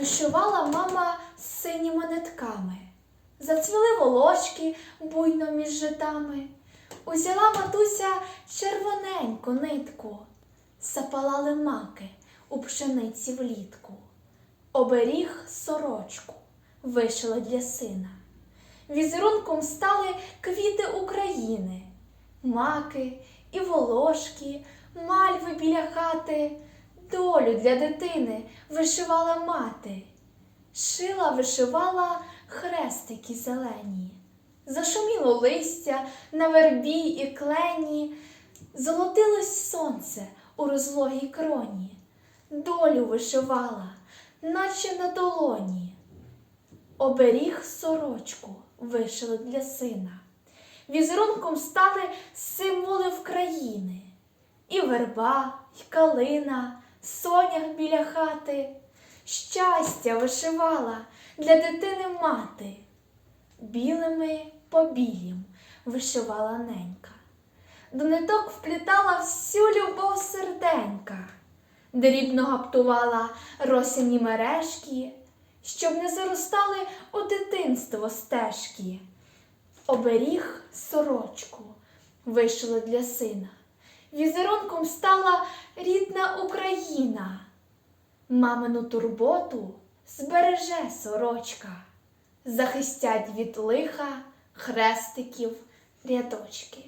Вишивала мама синіми нитками, зацвіли волошки буйно між житами. Узяла матуся червоненьку нитку, запалали маки у пшениці влітку. Оберіг сорочку вишила для сина. Візерунком стали квіти України, маки і волошки, мальви біля хати, долю для дитини вишивала мати, шила, вишивала хрестики зелені, зашуміло листя на вербі і клені, золотилось сонце у розлогій кроні, долю вишивала, наче на долоні. Оберіг сорочку вишили для сина. Візерунком стали символи України. І верба, і калина, сонях біля хати. Щастя вишивала для дитини мати. Білими по білім вишивала ненька. До ниток вплітала всю любов серденька, дрібно гаптувала росяні мережки, щоб не заростали у дитинство стежки. Оберіг сорочку вишили для сина. Візерунком стала рідна Україна. Мамину турботу збереже сорочка, захистять від лиха хрестиків рядочки.